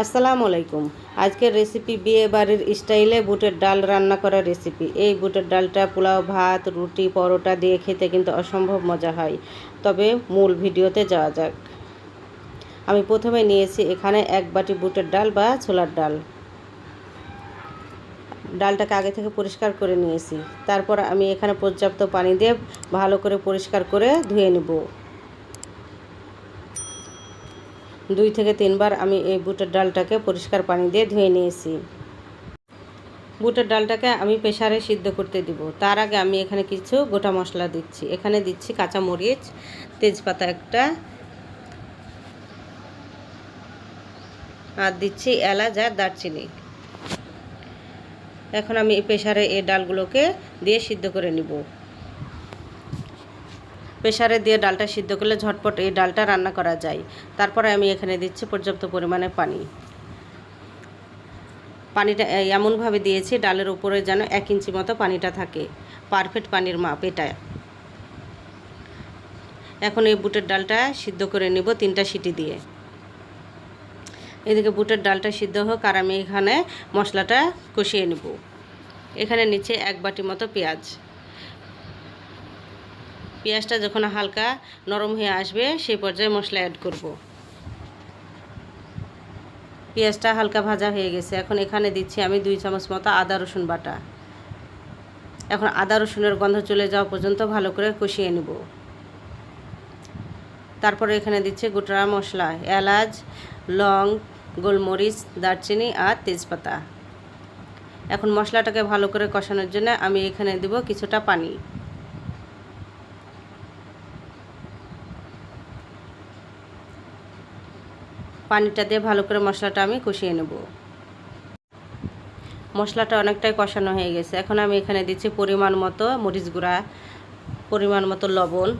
আসসালামু আলাইকুম। আজকের রেসিপি বিয়ে বাড়ির স্টাইলে বুটের ডাল রান্না করার রেসিপি এই বুটের ডালটা পোলাও, ভাত, রুটি, পরোটা দিয়ে খেতে কিন্তু অসম্ভব মজা হয়। তবে মূল ভিডিওতে যাওয়া যাক। আমি প্রথমে নিয়েছি এখানে এক বাটি বুটের ডাল বা ছোলার ডাল। ডালটাকে আগে থেকে পরিষ্কার করে নিয়েছি। তারপর আমি এখানে পর্যাপ্ত পানি দিয়ে ভালো করে পরিষ্কার করে ধুয়ে নেব। দুই থেকে তিনবার আমি এই বুটের ডালটাকে পরিষ্কার পানি দিয়ে ধুয়ে নিয়েছি। বুটের ডালটাকে আমি প্রেশারে সিদ্ধ করতে দিব। তার আগে আমি এখানে কিছু গোটা মশলা দিচ্ছি। এখানে দিচ্ছি কাঁচা মরিচ, তেজপাতা একটা আর দিচ্ছি এলাচ আর দারচিনি। এখন আমি এই প্রেসারে এই ডালগুলোকে দিয়ে সিদ্ধ করে নিব। প্রেসারে দিয়ে ডালটা সিদ্ধ করলে ঝটপট এই ডালটা রান্না করা যায়। তারপরে আমি এখানে দিচ্ছি পর্যাপ্ত পরিমাণে পানি। পানিটা এমনভাবে দিয়েছি ডালের উপরে যেন এক ইঞ্চি মতো পানিটা থাকে। পারফেক্ট পানির মাপ এটা। এখন এই বুটের ডালটা সিদ্ধ করে নিব তিনটা সিটি দিয়ে। এদিকে বুটের ডালটা সিদ্ধ হোক আর আমি এখানে মশলাটা কষিয়ে নেব। এখানে নিচে এক বাটি মতো পেঁয়াজ। পেঁয়াজটা যখন হালকা নরম হয়ে আসবে, সেই পর্যায়ে মশলা অ্যাড করব। পেঁয়াজটা হালকা ভাজা হয়ে গেছে। এখন এখানে দিচ্ছি আমি দুই চামচ মতো আদা রসুন বাটা। এখন আদা রসুনের গন্ধ চলে যাওয়া পর্যন্ত ভালো করে কষিয়ে নেব। তারপরে এখানে দিচ্ছি গোটা মশলা, এলাচ, লং, গোলমরিচ, দারচিনি আর তেজপাতা। এখন মশলাটাকে ভালো করে কষানোর জন্য আমি এখানে দেব কিছুটা পানি। পানিটা দিয়ে ভালো করে মশলাটা আমি কষিয়ে নেব। মশলাটা অনেকটাই কষানো হয়ে গেছে। এখন আমি এখানে দিচ্ছি পরিমাণ মতো মরিচ গুঁড়া, পরিমাণ মতো লবণ,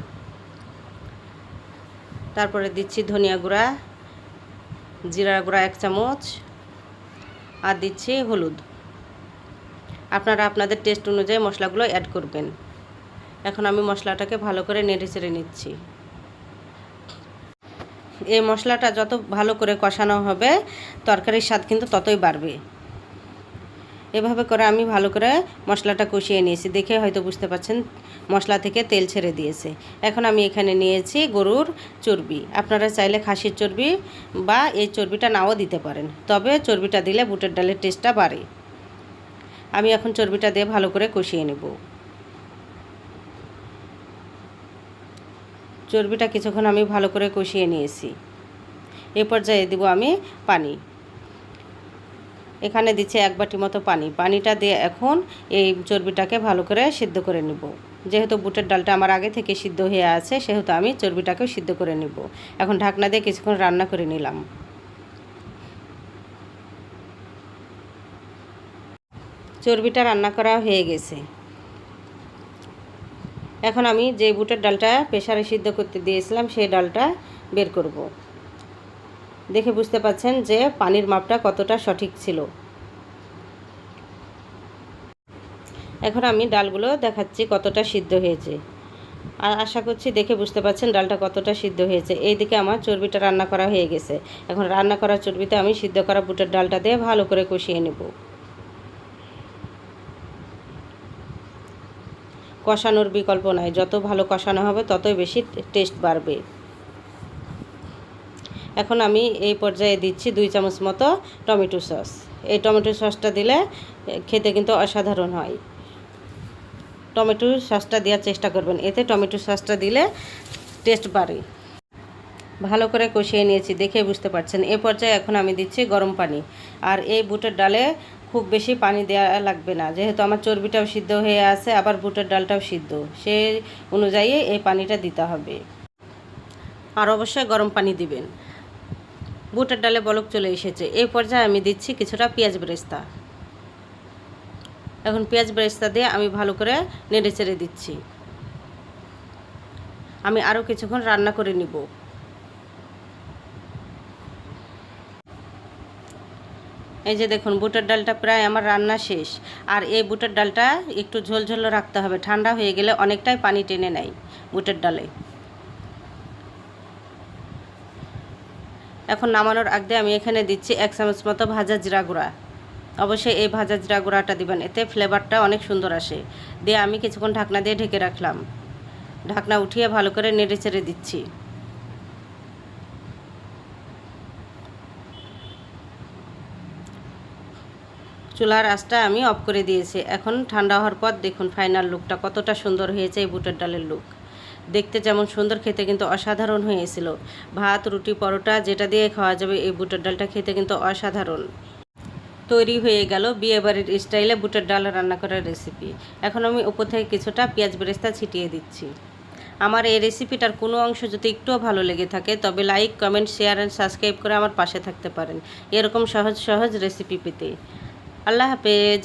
তারপরে দিচ্ছি ধনিয়া গুঁড়া জিরা গুঁড়া এক চামচ, আর দিচ্ছি হলুদ। আপনারা আপনাদের টেস্ট অনুযায়ী মশলাগুলো অ্যাড করবেন। এখন আমি মশলাটাকে ভালো করে নেড়ে চেড়ে নিচ্ছি। এই মশলাটা যত ভালো করে কষানো হবে, তরকারির স্বাদ কিন্তু ততই বাড়বে। এভাবে করে আমি ভালো করে মশলাটা কষিয়ে নিয়েছি। দেখে হয়তো বুঝতে পারছেন, মশলা থেকে তেল ছেড়ে দিয়েছে। এখন আমি এখানে নিয়েছি গরুর চর্বি। আপনারা চাইলে খাসির চর্বি বা এই চর্বিটা নাও দিতে পারেন, তবে চর্বিটা দিলে বুটের ডালের টেস্টটা বাড়ে। আমি এখন চর্বিটা দিয়ে ভালো করে কষিয়ে নেব। চর্বিটা কিছুক্ষণ আমি ভালো করে কষিয়ে নিয়েছি। এ পর্যায়ে দেবো আমি পানি। এখানে দিচ্ছে এক বাটি মতো পানি। পানিটা দিয়ে এখন এই চর্বিটাকে ভালো করে সিদ্ধ করে নেব। যেহেতু বুটের ডালটা আমার আগে থেকে সিদ্ধ হয়ে আছে, সেহেতু আমি চর্বিটাকেও সিদ্ধ করে নেব। এখন ঢাকনা দিয়ে কিছুক্ষণ রান্না করে নিলাম। চর্বিটা রান্না করা হয়ে গেছে। এখন আমি যে বুটের ডালটা প্রেশারে সিদ্ধ করতে দিয়েছিলাম, সেই ডালটা বের করব। দেখে বুঝতে পাচ্ছেন যে পানির মাপটা কতটা সঠিক ছিল। এখন আমি ডালগুলো দেখাচ্ছি কতটা সিদ্ধ হয়েছে। আর আশা করছি দেখে বুঝতে পাচ্ছেন ডালটা কতটা সিদ্ধ হয়েছে। এইদিকে আমার চর্বিটা রান্না করা হয়ে গেছে। এখন রান্না করা চর্বিতে আমি সিদ্ধ করা বুটের ডালটা দিয়ে ভালো করে কষিয়ে নেব। কষানোর বিকল্প নাই। যত ভালো কষানো হবে, ততই বেশি টেস্ট বাড়বে। এখন আমি এই পর্যায়ে দিচ্ছি দুই চামচ মতো টমেটো সস। এই টমেটো সসটা দিলে খেতে কিন্তু অসাধারণ হয়। টমেটো সসটা দেওয়ার চেষ্টা করবেন। এতে টমেটো সসটা দিলে টেস্ট বাড়ে। ভালো করে কষিয়ে নিয়েছি, দেখে বুঝতে পারছেন। এ পর্যায়ে এখন আমি দিচ্ছি গরম পানি। আর এই বুটের ডালে খুব বেশি পানি দেওয়া লাগবে না। যেহেতু আমার চর্বিটাও সিদ্ধ হয়ে আছে, আবার বুটের ডালটাও সিদ্ধ। সেই অনুযায়ী এই পানিটা দিতে হবে। আর অবশ্যই গরম পানি দিবেন। বুটের ডালে বলক চলে এসেছে। এই পর্যায়ে আমি দিচ্ছি কিছুটা পেঁয়াজ বেরেস্তা। এখন পেঁয়াজ বেরেস্তা দিয়ে আমি ভালো করে নেড়ে চেড়ে দিচ্ছি। আমি আরও কিছুক্ষণ রান্না করে নিব। এই যে দেখুন, বুটের ডালটা প্রায় আমার রান্না শেষ। আর এই বুটের ডালটা একটু ঝোলঝোল রাখতে হবে, ঠান্ডা হয়ে গেলে অনেকটাই পানি টেনে নেয় বুটের ডালে। এখন নামানোর আগে আমি এখানে দিচ্ছি এক চামচ মতো ভাজা জিরা গুঁড়া। অবশ্যই এই ভাজা জিরা গুঁড়াটা দিবেন, এতে ফ্লেভারটা অনেক সুন্দর আসে। দিয়ে আমি কিছুক্ষণ ঢাকনা দিয়ে ঢেকে রাখলাম। ঢাকনা উঠিয়ে ভালো করে নেড়ে চেড়ে দিচ্ছি। চুলার আঁচটা আমি অফ করে দিয়েছি। এখন ঠান্ডা হওয়ার পর দেখুন ফাইনাল লুকটা কতটা সুন্দর হয়েছে এই বুটের ডালের লুক দেখতে যেমন সুন্দর, খেতে কিন্তু অসাধারণ হয়েছিল। ভাত, রুটি, পরোটা, যেটা দিয়ে খাওয়া যাবে এই বুটের ডালটা খেতে কিন্তু অসাধারণ। তৈরি হয়ে গেল বিয়েবাড়ির স্টাইলে বুটের ডাল রান্না করার রেসিপি এখন আমি উপর থেকে কিছুটা পেঁয়াজ বেরেস্তা ছিটিয়ে দিচ্ছি। আমার এই রেসিপিটার কোনো অংশ যদি একটুও ভালো লেগে থাকে, তবে like comment share and subscribe করে আমার পাশে থাকতে পারেন। এরকম সহজ সহজ রেসিপি পেতে। আল্লাহ হাফেজ